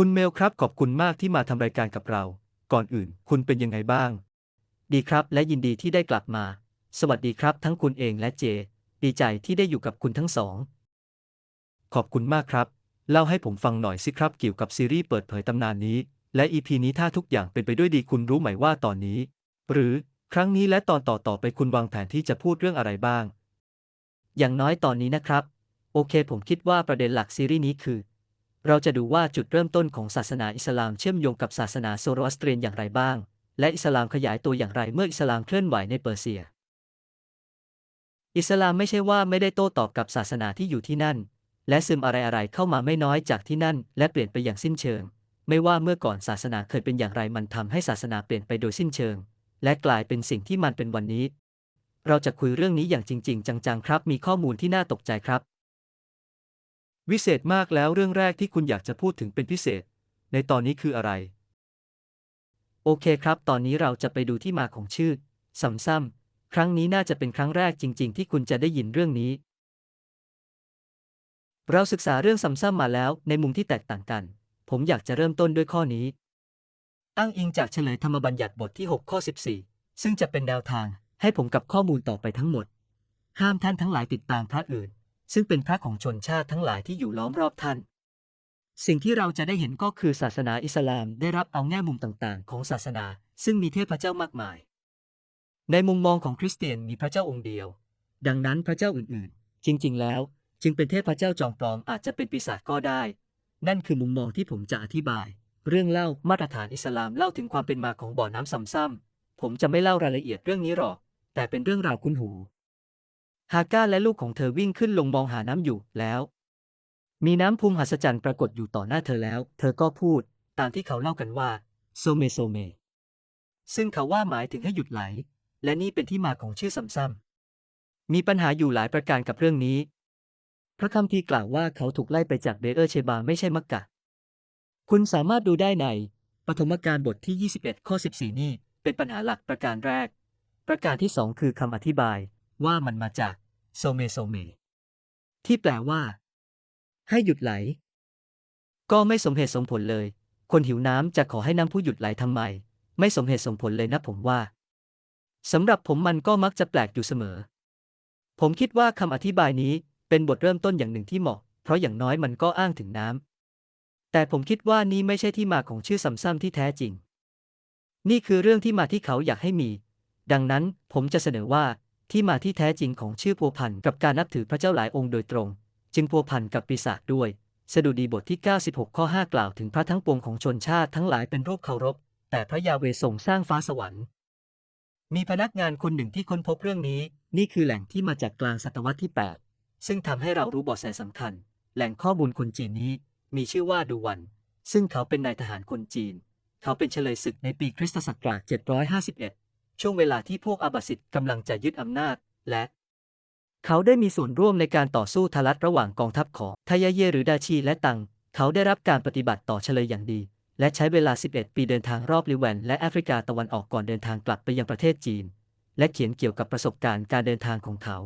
คุณเมลครับขอบคุณมากที่มาทำรายการกับเรา ก่อนอื่น คุณเป็นยังไงบ้าง ดีครับและยินดีที่ได้กลับมา สวัสดีครับ ทั้งคุณเองและเจ ดีใจที่ได้อยู่กับคุณทั้งสอง ขอบคุณมากครับ เล่าให้ผมฟังหน่อยสิครับเกี่ยวกับซีรีส์เปิดเผยตำนานนี้ และ EP นี้ถ้าทุกอย่างเป็นไปด้วยดีคุณรู้ไหมว่าตอนนี้ หรือครั้งนี้และตอนต่อๆไปคุณวางแผนที่จะพูดเรื่องอะไรบ้าง อย่างน้อยตอนนี้นะครับ โอเค ผมคิดว่าประเด็นหลักซีรีส์นี้คือ เราจะดูว่าจุดเริ่มต้นของศาสนาอิสลามเชื่อมโยงกับศาสนาโซโรอัสเตรียนอย่างไรบ้าง และอิสลามขยายตัวอย่างไรเมื่ออิสลามเคลื่อนไหวในเปอร์เซีย อิสลามไม่ใช่ว่าไม่ได้โต้ตอบกับศาสนาที่อยู่ที่นั่น และซึมอะไรๆเข้ามาไม่น้อยจากที่นั่น และเปลี่ยนไปอย่างสิ้นเชิง ไม่ว่าเมื่อก่อนศาสนาเคยเป็นอย่างไรมันทำให้ศาสนาเปลี่ยนไปโดยสิ้นเชิง และกลายเป็นสิ่งที่มันเป็นวันนี้ เราจะคุยเรื่องนี้อย่างจริง ๆ จังๆ ครับ มีข้อมูลที่น่าตกใจครับ วิเศษมากแล้วเรื่องแรกที่คุณอยากจะพูดถึงเป็นพิเศษ ในตอนนี้คืออะไร โอเคครับ ตอนนี้เราจะไปดูที่มาของชื่อซัมซัมครั้งนี้น่าจะเป็นครั้งแรกจริง ๆ ที่คุณจะได้ยินเรื่องนี้ เราศึกษาเรื่องซัมซัมมาแล้วในมุมที่แตกต่างกัน ผมอยากจะเริ่มต้นด้วยข้อนี้ อ้างอิงจากเฉลยธรรมบัญญัติบทที่ 6 ข้อ 14 ซึ่งจะเป็นแนวทางให้ผมกับข้อมูลต่อไปทั้งหมด ห้ามท่านทั้งหลายติดตามพระอื่น ซึ่งเป็นพระของชนชาติทั้งหลายที่อยู่ล้อมรอบท่าน สิ่งที่เราจะได้เห็นก็คือศาสนาอิสลามได้รับเอาแง่มุมต่างๆ ของศาสนา ซึ่งมีเทพเจ้ามากมาย ในมุมมองของคริสเตียนมีพระเจ้าองค์เดียว ดังนั้นพระเจ้าอื่นๆ จริง ๆ แล้ว จึงเป็นเทพเจ้าจอมปลอมอาจจะเป็นปีศาจก็ได้ นั่นคือมุมมองที่ผมจะอธิบาย เรื่องเล่ามาตรฐานอิสลามเล่าถึงความเป็นมาของบ่อน้ำซัมซัมผมจะไม่เล่ารายละเอียดเรื่องนี้หรอก แต่เป็นเรื่องราวคุ้นหู ฮาก้าและลูกของเธอวิ่งขึ้นลงมองหาน้ำอยู่แล้ว มีน้ำพุงหัศจรรย์ปรากฏอยู่ต่อหน้าเธอแล้ว เธอก็พูด ตามที่เขาเล่ากันว่าโซเมโซเม ซึ่งเขาว่าหมายถึงให้หยุดไหล และนี่เป็นที่มาของชื่อซัมซัมมีปัญหาอยู่หลายประการกับเรื่องนี้ พระคัมภีร์กล่าวว่าเขาถูกไล่ไปจากเบเออร์เชบาไม่ใช่มักกะ คุณสามารถดูได้ในปฐมกาลบทที่ 21 ข้อ 14 นี่ เป็นปัญหาหลักประการแรก ประการที่สองคือคำอธิบาย ว่ามันมาจากโซเมโซเม ที่แปลว่า ให้หยุดไหล ก็ไม่สมเหตุสมผลเลย คนหิวน้ำจะขอให้น้ำผู้หยุดไหลทำไม ไม่สมเหตุสมผลเลยนะผมว่าสำหรับผมมันก็มักจะแปลกอยู่เสมอ ผมคิดว่าคำอธิบายนี้เป็นบทเริ่มต้นอย่างหนึ่งที่เหมาะ เพราะอย่างน้อยมันก็อ้างถึงน้ำ แต่ผมคิดว่านี่ไม่ใช่ที่มาของชื่อซัมซัมที่แท้จริง นี่คือเรื่องที่มาที่เขาอยากให้มี ดังนั้นผมจะเสนอว่า ที่มาที่แท้จริงของชื่อพัวพันกับการนับถือพระเจ้าหลายองค์โดยตรง จึงพัวพันกับปีศาจด้วย สดุดีบทที่ 96 ข้อ 5 กล่าวถึงพระทั้งปวงของชนชาติทั้งหลายเป็นรูปเคารพ แต่พระยาเวทรงสร้างฟ้าสวรรค์ มีพนักงานคนหนึ่งที่ค้นพบเรื่องนี้ นี่คือแหล่งที่มาจากกลางศตวรรษที่ 8 ซึ่งทำให้เรารู้เบาะแสสำคัญ แหล่งข้อมูลคนจีนนี้ มีชื่อว่าดูวัน ซึ่งเขาเป็นนายทหารคนจีน เขาเป็นเฉลยศึกในปีคริสตศักราช751 ช่วงเวลาที่พวกอาบัสิดกำลังจะยึดอำนาจ และ เขาได้มีส่วนร่วมในการต่อสู้ทะลัดระหว่างกองทัพของทายาเยหรือดาชีและตัง เขาได้รับการปฏิบัติต่อเฉลยอย่างดี และใช้เวลา 11 ปีเดินทางรอบลิแวนและแอฟริกาตะวันออกก่อนเดินทางกลับไปยังประเทศจีน และเขียนเกี่ยวกับประสบการณ์การเดินทางของเขา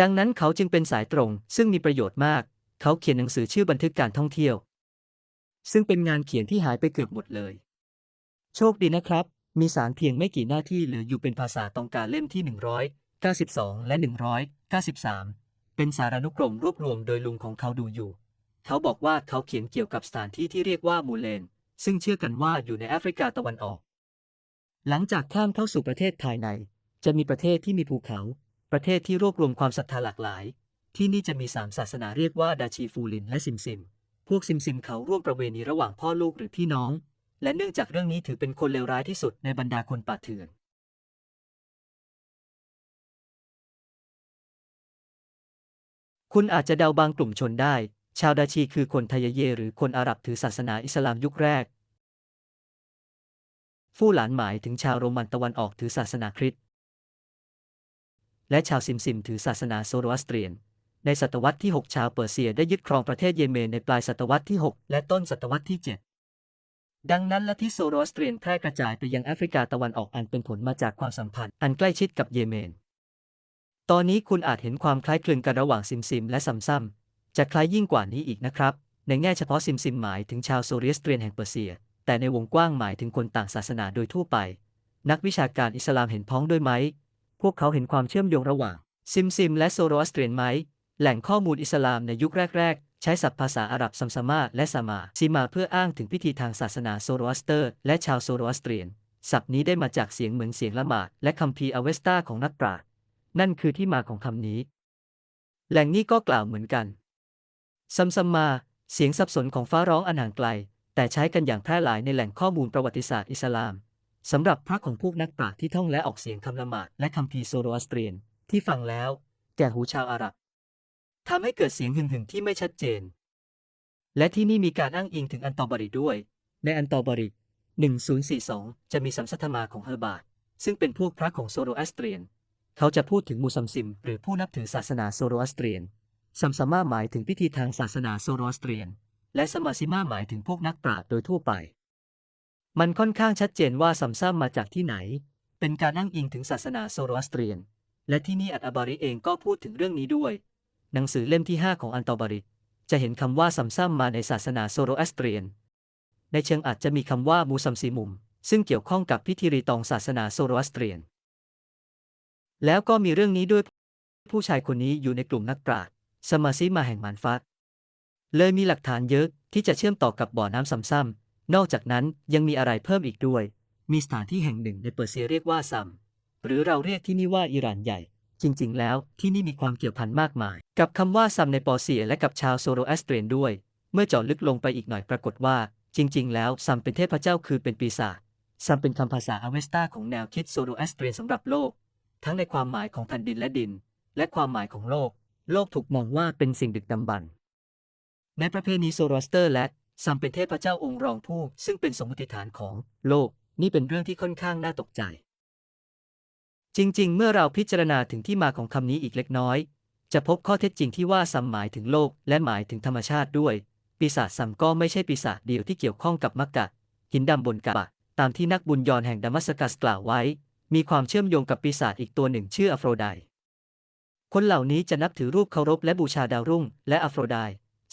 ดังนั้นเขาจึงเป็นสายตรง ซึ่งมีประโยชน์มาก เขาเขียนหนังสือชื่อบันทึกการท่องเที่ยว ซึ่งเป็นงานเขียนที่หายไปเกือบหมดเลย โชคดีนะครับ มีสารเพียงไม่กี่หน้าที่เหลืออยู่เป็นภาษาตองการเล่มที่ 192 และ 193 เป็นสารานุกรมรวบรวมโดยลุงของเขาดูอยู่ เขาบอกว่าเขาเขียนเกี่ยวกับสถานที่ที่เรียกว่ามูเลน ซึ่งเชื่อกันว่าอยู่ในแอฟริกาตะวันออก หลังจากข้ามเข้าสู่ประเทศภายใน จะมีประเทศที่มีภูเขา ประเทศที่รวบรวมความศรัทธาหลากหลาย ที่นี่จะมีสามศาสนาเรียกว่าดาชีฟูลินและซิมซิม พวกซิมซิมเขาร่วมประเวณีระหว่างพ่อลูกหรือพี่น้อง และเนื่องจากเรื่องนี้ถือเป็นคนเลวร้ายที่สุดในบรรดาคนป่าเถื่อน คุณอาจจะเดาบางกลุ่มชนได้ ชาวดาชีคือคนไทยเยหรือคนอาหรับถือศาสนาอิสลามยุคแรก ฟู่หลานหมายถึงชาวโรมันตะวันออกถือศาสนาคริสต์ และชาวซิมซิมถือศาสนาโซโรอัสเตรียนในศตวรรษที่ 6 ชาวเปอร์เซียได้ยึดครองประเทศเยเมนในปลายศตวรรษที่ 6 และต้นศตวรรษที่ 7 ดังนั้นลัทธิโซโรอัสเตรียนแพร่กระจายไปยังแอฟริกาตะวันออกอันเป็นผลมาจากความสัมพันธ์ อันใกล้ชิดกับเยเมน ตอนนี้คุณอาจเห็นความคล้ายคลึงกันระหว่างซิมซิมและซัมซัมจะคล้ายยิ่งกว่านี้อีกนะครับ ในแง่เฉพาะซิมซิมหมายถึงชาวโซเรียสเตรียนแห่งเปอร์เซีย แต่ในวงกว้างหมายถึงคนต่างศาสนาโดยทั่วไป นักวิชาการอิสลามเห็นพ้องด้วยไหม พวกเขาเห็นความเชื่อมโยงระหว่างซิมซิมและโซโรอสเตรียนไหม แหล่งข้อมูลอิสลามในยุคแรก ๆ ใช้ศัพท์ภาษาอาหรับซัมซามาและซามาซีมาเพื่ออ้างถึงพิธีทางศาสนาโซโรอัสเตอร์ และชาวโซโรอัสเตรียน ศัพท์นี้ได้มาจากเสียงเหมือนเสียงละหมาดและคัมภีร์อเวสตาของนักปราชญ์นั่นคือที่มาของคำนี้ แหล่งนี้ก็กล่าวเหมือนกันซัมซัมมา เสียงสับสนของฟ้าร้องอันห่างไกล แต่ใช้กันอย่างแพร่หลายในแหล่งข้อมูลประวัติศาสตร์อิสลามสำหรับพระของพวกนักปราชญ์ที่ท่องและออกเสียงคำละหมาดและคัมภีโซโรอัสเตรียน ที่ฟังแล้ว แก่หูชาวอาหรับ ทำให้เกิดเสียงหึ่งที่ไม่ชัดเจน และที่นี่มีการอ้างอิงถึงอันตอบริด้วย ในอันตอบริ1042 จะมีสัมสัทธมาของเฮอร์บาร์ซึ่งเป็นพวกพระของโซโรอัสเตรียน เขาจะพูดถึงมูซัมซิม หรือผู้นับถือศาสนาโซโรอัสเตรียนซัมซามาหมายถึงพิธีทางศาสนาโซโรอัสเตรียน และสมาซิมาหมายถึงพวกนักปราชญ์โดยทั่วไป มันค่อนข้างชัดเจนว่าซัมซัมมาจากที่ไหน เป็นการอ้างอิงถึงศาสนาโซโรอัสเตรียน และที่นี่อัตอบาริเองก็พูดถึงเรื่องนี้ด้วย หนังสือเล่มที่ 5 ของอันตอบาริจะเห็นคำว่าซัมซัมมาในศาสนาโซโรอัสเตรียน ในเชิงอาจจะมีคำว่ามูซัมซีมุม ซึ่งเกี่ยวข้องกับพิธีรีตองศาสนาโซโรอัสเตรียน แล้วก็มีเรื่องนี้ด้วย ผู้ชายคนนี้อยู่ในกลุ่มนักปราชญ์สมาซิมาแห่งมันฟักเลยมีหลักฐานเยอะที่จะเชื่อมต่อกับบ่อน้ำซัมซัมนอกจากนั้นยังมีอะไรเพิ่มอีกด้วย มีสถานที่แห่งหนึ่งในเปอร์เซียเรียกว่าซัม หรือเราเรียกที่นี่ว่าอิหร่านใหญ่ จริง ๆ แล้วที่นี่มีความเกี่ยวพันมากมาย กับคำว่าซัมในปอเซียและกับชาวโซโรแอสเตรียนด้วย เมื่อเจาะลึกลงไปอีกหน่อยปรากฏว่า จริง ๆ แล้วซัมเป็นเทพเจ้าคือเป็นปีศาจซัมเป็นคำภาษาอเวสตาของแนวคิดโซโรแอสเตรียนสำหรับโลก ทั้งในความหมายของแผ่นดินและดิน และความหมายของโลก โลกถูกมองว่าเป็นสิ่งดึกดำบรรพ์ในประเพณีโซโรสเตอร์และซัมเป็นเทพเจ้าองค์รองผู้ ซึ่งเป็นสมมติฐานของโลก นี่เป็นเรื่องที่ค่อนข้างน่าตกใจ จริง ๆ เมื่อเราพิจารณาถึงที่มาของคำนี้อีกเล็กน้อย จะพบข้อเท็จจริงที่ว่าซัมหมายถึงโลกและหมายถึงธรรมชาติด้วย ปีศาจซัมก็ไม่ใช่ปีศาจเดียวที่เกี่ยวข้องกับมักกะ หินดำบนกะบะตามที่นักบุญยอนแห่งดามัสกัสกล่าวไว้ มีความเชื่อมโยงกับปีศาจอีกตัวหนึ่งชื่ออโฟรไดคนเหล่านี้จะนับถือรูปเคารพและบูชาดาวรุ่ง และอโฟรได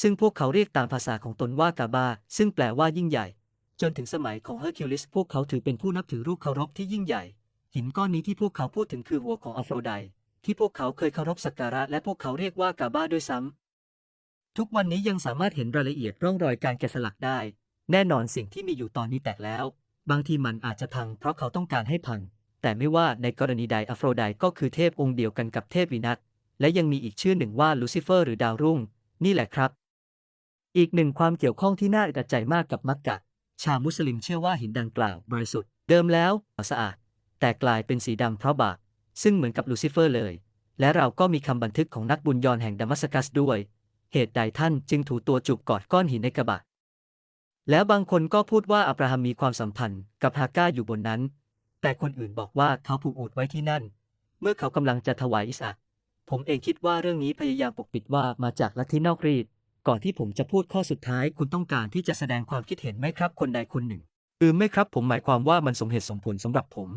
ซึ่งพวกเขาเรียกตามภาษาของตนว่ากาบา ซึ่งแปลว่ายิ่งใหญ่ จนถึงสมัยของเฮอร์คิวลิสพวกเขาถือเป็นผู้นับถือรูปเคารพที่ยิ่งใหญ่ หินก้อนนี้ที่พวกเขาพูดถึงคือหัวของอโฟรไดที่พวกเขาเคยเคารพสักการะและพวกเขาเรียกว่ากาบาด้วยซ้ำทุกวันนี้ยังสามารถเห็นรายละเอียดร่องรอยการแกะสลักได้ แน่นอนสิ่งที่มีอยู่ตอนนี้แตกแล้ว บางทีมันอาจจะพังเพราะเขาต้องการให้พัง แต่ไม่ว่าในกรณีใดอโฟรไดก็คือเทพองค์เดียวกันกับเทพวีนัสและยังมีอีกชื่อหนึ่งว่าลูซิเฟอร์หรือดาวรุ่ง นี่แหละครับ อีกหนึ่งความเกี่ยวข้องที่น่าอึดอัดใจมากกับมักกะ ชาวมุสลิมเชื่อว่าหินดังกล่าวบริสุทธิ์เดิมแล้วสะอาด แต่กลายเป็นสีดำเพราะบาปซึ่งเหมือนกับลูซิเฟอร์เลย และเราก็มีคำบันทึกของนักบุญยอนแห่งดามัสกัสด้วย เหตุใดท่านจึงถูตัวจุกกอดก้อนหินในกระบะ แล้วบางคนก็พูดว่าอับราฮัมมีความสัมพันธ์กับฮาก้าอยู่บนนั้น แต่คนอื่นบอกว่าเขาผูกอูฐไว้ที่นั่น เมื่อเขากำลังจะถวายอิสอักผมเองคิดว่าเรื่องนี้พยายามปกปิดว่ามาจากลัทธินอกรีด ก่อนที่ผมจะพูดข้อสุดท้ายคุณต้องการที่จะแสดงความคิดเห็นไหมครับคนใดคนหนึ่งอืมไม่ครับผมหมายความว่ามันสมเหตุสมผลสำหรับผม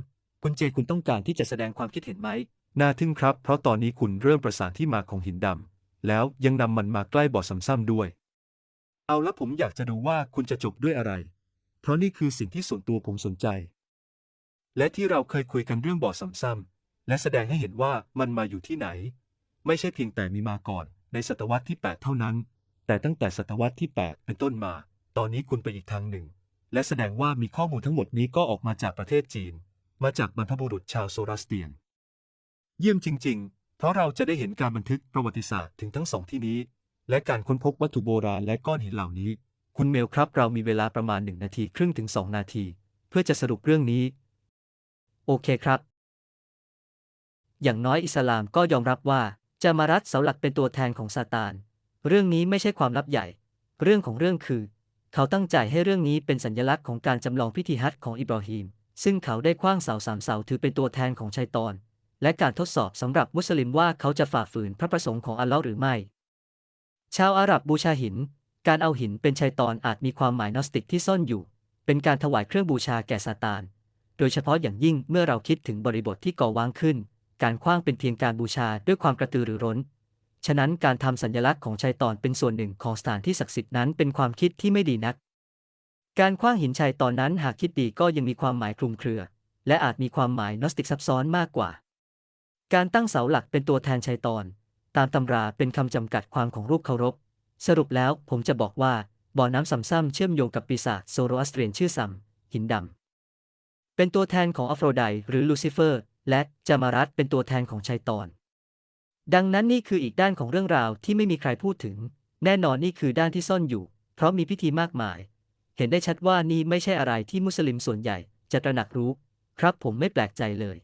คุณเจคุณต้องการที่จะแสดงความคิดเห็นไหม น่าทึ่งครับ เพราะตอนนี้คุณเริ่มประสานที่มาของหินดำ แล้วยังนำมันมาใกล้บ่อซ้ำๆด้วย เอาละผมอยากจะดูว่าคุณจะจบด้วยอะไร เพราะนี่คือสิ่งที่ส่วนตัวผมสนใจ และที่เราเคยคุยกันเรื่องบ่อซ้ำๆและแสดงให้เห็นว่ามันมาอยู่ที่ไหน ไม่ใช่เพียงแต่มีมาก่อน ในศตวรรษที่ 8 เท่านั้น แต่ตั้งแต่ศตวรรษที่ 8 เป็นต้นมา ตอนนี้คุณไปอีกทางหนึ่ง และแสดงว่ามีข้อมูลทั้งหมดนี้ก็ออกมาจากประเทศจีน มาจากบรรพบุรุษชาวโซราสเตียน เยี่ยมจริง ๆ เพราะเราจะได้เห็นการบันทึกประวัติศาสตร์ถึงทั้งสองที่นี้ และการค้นพบวัตถุโบราณและก้อนหินเหล่านี้ คุณเมลครับเรามีเวลาประมาณหนึ่งนาทีครึ่งถึงสองนาที เพื่อจะสรุปเรื่องนี้ โอเคครับ อย่างน้อยอิสลามก็ยอมรับว่าจามารัตเสาหลักเป็นตัวแทนของซาตาน เรื่องนี้ไม่ใช่ความลับใหญ่ เรื่องของเรื่องคือ เขาตั้งใจให้เรื่องนี้เป็นสัญลักษณ์ของการจำลองพิธีฮัจญ์ของอิบราฮิม ซึ่งเขาได้คว้างเสาสามเสาถือเป็นตัวแทนของชัยตอน และการทดสอบสำหรับมุสลิมว่าเขาจะฝ่าฝืนพระประสงค์ของอัลลอฮ์หรือไม่ ชาวอาหรับบูชาหิน การเอาหินเป็นชัยตอนอาจมีความหมายนอสติกที่ซ่อนอยู่ เป็นการถวายเครื่องบูชาแก่ซาตาน โดยเฉพาะอย่างยิ่งเมื่อเราคิดถึงบริบทที่ก่อวางขึ้น การคว้างเป็นเพียงการบูชาด้วยความกระตือรือร้น ฉะนั้นการทำสัญลักษณ์ของชัยตอนเป็นส่วนหนึ่งของสถานที่ศักดิ์สิทธิ์นั้นเป็นความคิดที่ไม่ดีนัก การคว้างหินชัยตอนนั้นหากคิดดีก็ยังมีความหมายคลุมเครือ และอาจมีความหมายนอสติกซับซ้อนมากกว่า การตั้งเสาหลักเป็นตัวแทนชัยตอน ตามตำราเป็นคำจำกัดความของรูปเคารพ สรุปแล้วผมจะบอกว่าบ่อน้ำซัมซัมเชื่อมโยงกับปีศาจโซโรอัสเตรียนชื่อซัม หินดำ เป็นตัวแทนของอโฟรไดหรือลูซิเฟอร์ และจามารัสเป็นตัวแทนของชัยตอน ดังนั้นนี่คืออีกด้านของเรื่องราวที่ไม่มีใครพูดถึง แน่นอนนี่คือด้านที่ซ่อนอยู่ เพราะมีพิธีมากมาย เห็นได้ชัดว่านี่ไม่ใช่อะไรที่มุสลิมส่วนใหญ่จะตระหนักรู้ ครับผมไม่แปลกใจเลย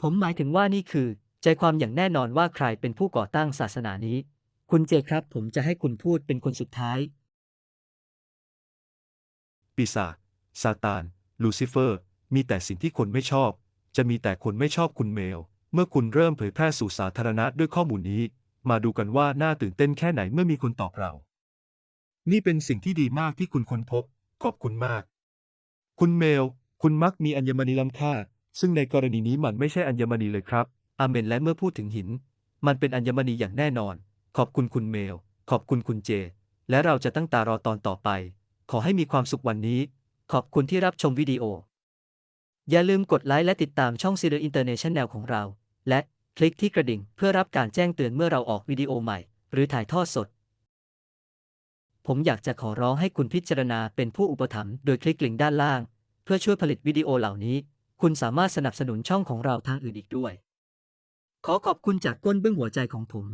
ผมหมายถึงว่านี่คือ ใจความอย่างแน่นอนว่าใครเป็นผู้ก่อตั้งศาสนานี้ คุณเจครับ ผมจะให้คุณพูดเป็นคนสุดท้าย ปีศาจซาตาน ลูซิเฟอร์ มีแต่สิ่งที่คนไม่ชอบ จะมีแต่คนไม่ชอบคุณเมล เมื่อคุณเริ่มเผยแพร่สู่สาธารณะด้วยข้อมูลนี้ มาดูกันว่าน่าตื่นเต้นแค่ไหนเมื่อมีคนตอบเรา นี่เป็นสิ่งที่ดีมากที่คุณค้นพบ ขอบคุณมาก คุณเมล คุณมักมีอัญมณีล้ำค่า ซึ่งในกรณีนี้มันไม่ใช่อัญมณีเลยครับ อาเมนและเมื่อพูดถึงหิน มันเป็นอัญมณีอย่างแน่นอน ขอบคุณคุณเมล ขอบคุณคุณเจ และเราจะตั้งตารอตอนต่อไป ขอให้มีความสุขวันนี้ ขอบคุณที่รับชมวิดีโอ อย่าลืมกดไลค์และติดตามช่องซีเรียอินเตอร์เนชั่นแนลของเรา และคลิกที่กระดิ่งเพื่อรับการแจ้งเตือนเมื่อเราออกวิดีโอใหม่ หรือถ่ายทอดสด ผมอยากจะขอร้องให้คุณพิจารณาเป็นผู้อุปถัมภ์โดยคลิกลิงก์ด้านล่าง เพื่อช่วยผลิตวิดีโอเหล่านี้ คุณสามารถสนับสนุนช่องของเราทางอื่นอีกด้วย ขอขอบคุณจากก้นเบื้องหัวใจของผม